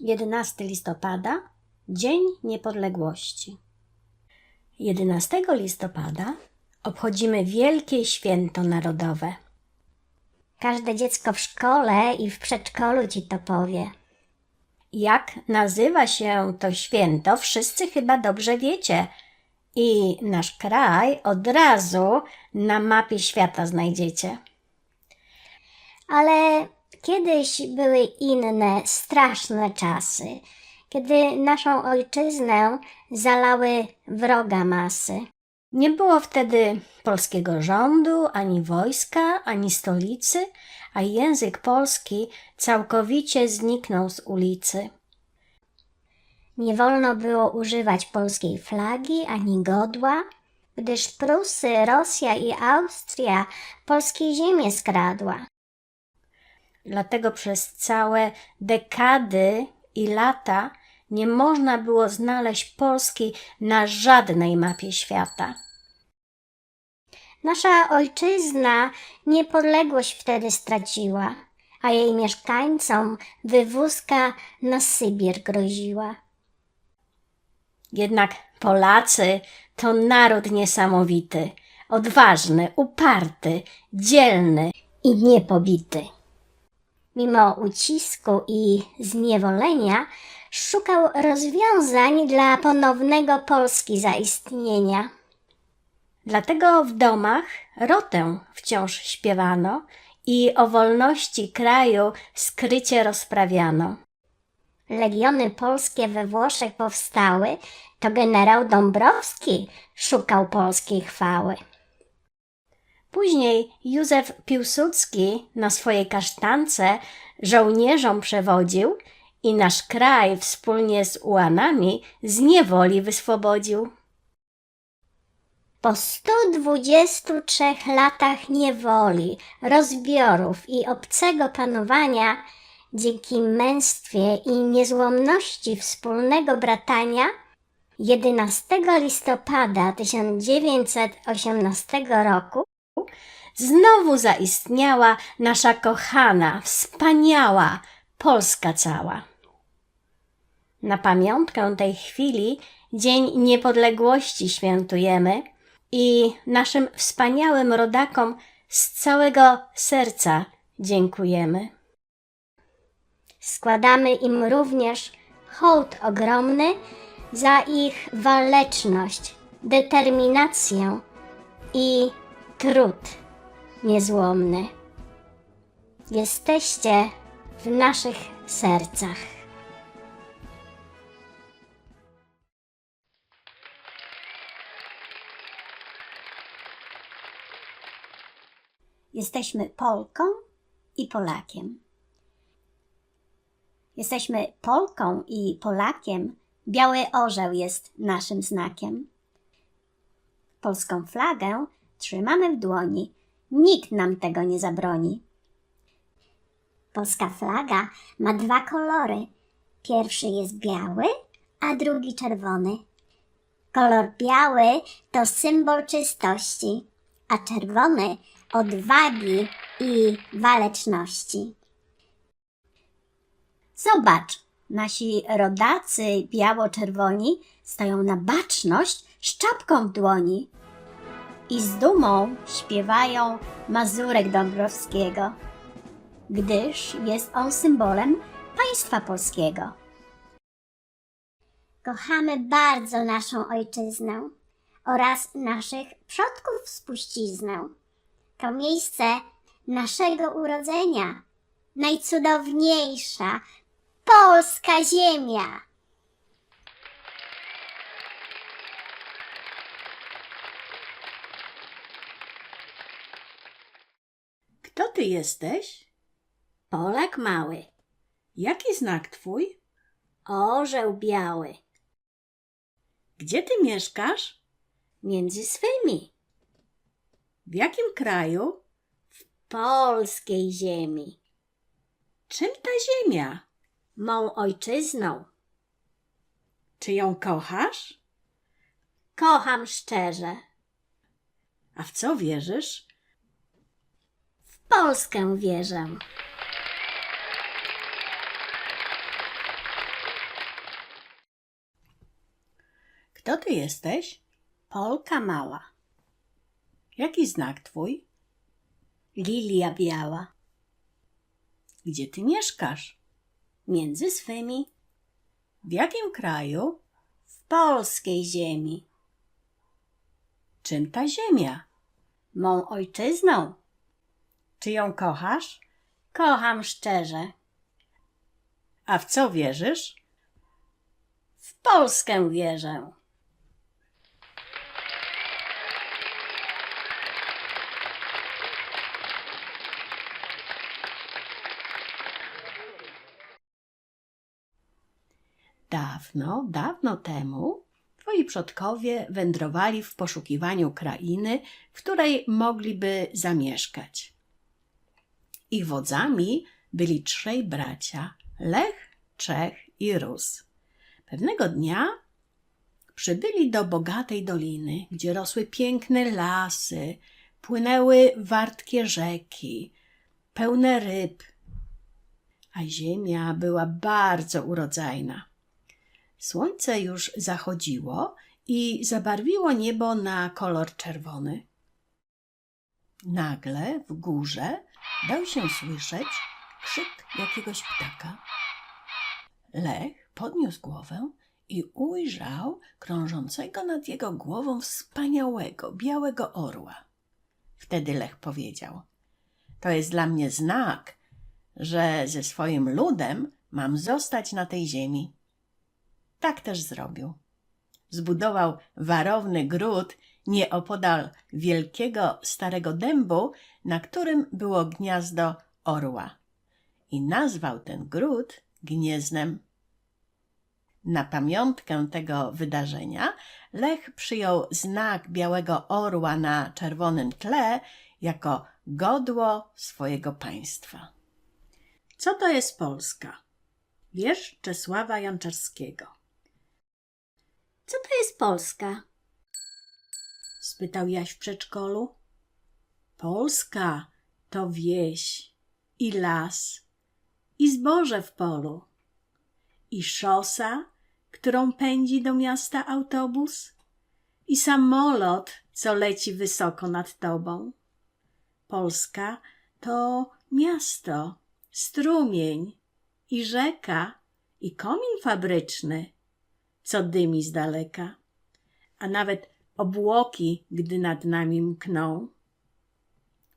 11 listopada Dzień Niepodległości. 11 listopada obchodzimy wielkie święto narodowe. Każde dziecko w szkole i w przedszkolu ci to powie. Jak nazywa się to święto, wszyscy chyba dobrze wiecie. I nasz kraj od razu na mapie świata znajdziecie. Ale kiedyś były inne, straszne czasy, kiedy naszą ojczyznę zalały wroga masy. Nie było wtedy polskiego rządu, ani wojska, ani stolicy, a język polski całkowicie zniknął z ulicy. Nie wolno było używać polskiej flagi ani godła, gdyż Prusy, Rosja i Austria polskie ziemię skradła. Dlatego przez całe dekady i lata nie można było znaleźć Polski na żadnej mapie świata. Nasza ojczyzna niepodległość wtedy straciła, a jej mieszkańcom wywózka na Sybir groziła. Jednak Polacy to naród niesamowity, odważny, uparty, dzielny i niepobity. Mimo ucisku i zniewolenia szukał rozwiązań dla ponownego Polski zaistnienia. Dlatego w domach rotę wciąż śpiewano i o wolności kraju skrycie rozprawiano. Legiony polskie we Włoszech powstały, to generał Dąbrowski szukał polskiej chwały. Później Józef Piłsudski na swojej kasztance żołnierzom przewodził i nasz kraj wspólnie z ułanami z niewoli wyswobodził. Po 123 latach niewoli, rozbiorów i obcego panowania, dzięki męstwie i niezłomności wspólnego bratania, 11 listopada 1918 roku Znowu zaistniała nasza kochana, wspaniała Polska cała. Na pamiątkę tej chwili Dzień Niepodległości świętujemy i naszym wspaniałym rodakom z całego serca dziękujemy. składamy im również hołd ogromny za ich waleczność, determinację i trud niezłomny. Jesteście w naszych sercach. Jesteśmy Polką i Polakiem. Jesteśmy Polką i Polakiem. Biały orzeł jest naszym znakiem. Polską flagę trzymamy w dłoni. Nikt nam tego nie zabroni. Polska flaga ma dwa kolory. Pierwszy jest biały, a drugi czerwony. Kolor biały to symbol czystości, a czerwony odwagi i waleczności. Zobacz, nasi rodacy biało-czerwoni stoją na baczność z czapką w dłoni i z dumą śpiewają Mazurek Dąbrowskiego, gdyż jest on symbolem państwa polskiego. Kochamy bardzo naszą ojczyznę oraz naszych przodków spuściznę. To miejsce naszego urodzenia, najcudowniejsza polska ziemia. Kto ty jesteś? Polak mały, Jaki znak twój? orzeł biały, Gdzie ty mieszkasz? między swymi, W jakim kraju? polskiej ziemi, Czym ta ziemia? mą ojczyzną. Czy ją kochasz? Kocham szczerze, A w co wierzysz? Polskę wierzę. Kto ty jesteś? Polka mała. Jaki znak twój? Lilia biała. Gdzie ty mieszkasz? Między swymi. W jakim kraju? W polskiej ziemi. Czym ta ziemia? Mą ojczyzną. Czy ją kochasz? Kocham szczerze. A w co wierzysz? W Polskę wierzę. Dawno, dawno temu twoi przodkowie wędrowali w poszukiwaniu krainy, w której mogliby zamieszkać. Ich wodzami byli trzej bracia Lech, Czech i Rus. Pewnego dnia przybyli do bogatej doliny, gdzie rosły piękne lasy, płynęły wartkie rzeki, pełne ryb, a ziemia była bardzo urodzajna. Słońce już zachodziło i zabarwiło niebo na kolor czerwony. Nagle w górze dał się słyszeć krzyk jakiegoś ptaka. Lech podniósł głowę i ujrzał krążącego nad jego głową wspaniałego, białego orła. Wtedy Lech powiedział: To jest dla mnie znak, że ze swoim ludem mam zostać na tej ziemi. Tak też zrobił. Zbudował warowny gród nieopodal wielkiego starego dębu, na którym było gniazdo orła. I nazwał ten gród Gnieznem. Na pamiątkę tego wydarzenia Lech przyjął znak białego orła na czerwonym tle jako godło swojego państwa. Co to jest Polska? Wiesz Czesława Janczarskiego. Co to jest Polska? Spytał Jaś w przedszkolu. Polska to wieś i las i zboże w polu i szosa, którą pędzi do miasta autobus i samolot, co leci wysoko nad tobą. Polska to miasto, strumień i rzeka i komin fabryczny, co dymi z daleka, a nawet obłoki, gdy nad nami mkną.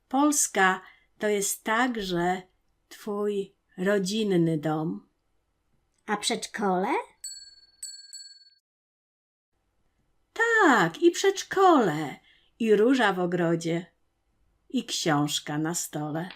Polska to jest także twój rodzinny dom. A przedszkole? Tak, i przedszkole, i róża w ogrodzie, i książka na stole.